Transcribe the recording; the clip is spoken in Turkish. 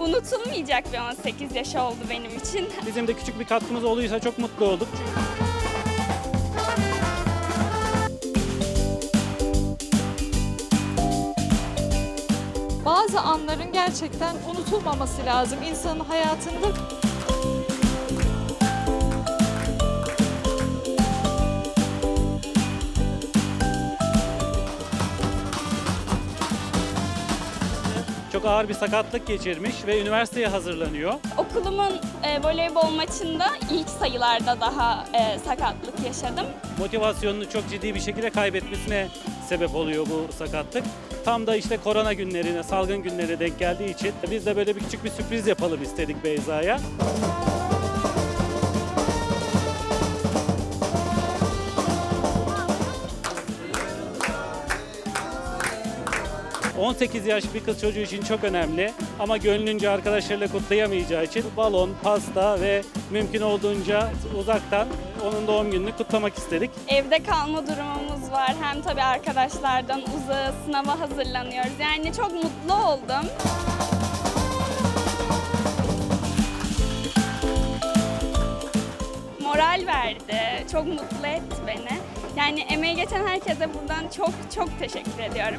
unutulmayacak bir 18 yaş oldu benim için. Bizim de küçük bir katkımız olduysa çok mutlu olduk. Bazı anların gerçekten unutulmaması lazım insanın hayatında. Çok ağır bir sakatlık geçirmiş ve üniversiteye hazırlanıyor. Okulumun e, voleybol maçında ilk sayılarda daha e, sakatlık yaşadım. Motivasyonunu çok ciddi bir şekilde kaybetmesine sebep oluyor bu sakatlık. Tam da işte korona günlerine, salgın günlerine denk geldiği için biz de böyle bir küçük bir sürpriz yapalım istedik Beyza'ya. ...18 yaş bir kız çocuğu için çok önemli ama gönlünce arkadaşlarıyla kutlayamayacağı için balon, pasta ve mümkün olduğunca uzaktan onun doğum gününü kutlamak istedik. Evde kalma durumumuz var. Hem tabii arkadaşlardan uzağa sınava hazırlanıyoruz. Yani çok mutlu oldum. Moral verdi. Çok mutlu etti beni. Yani emeği geçen herkese buradan çok çok teşekkür ediyorum.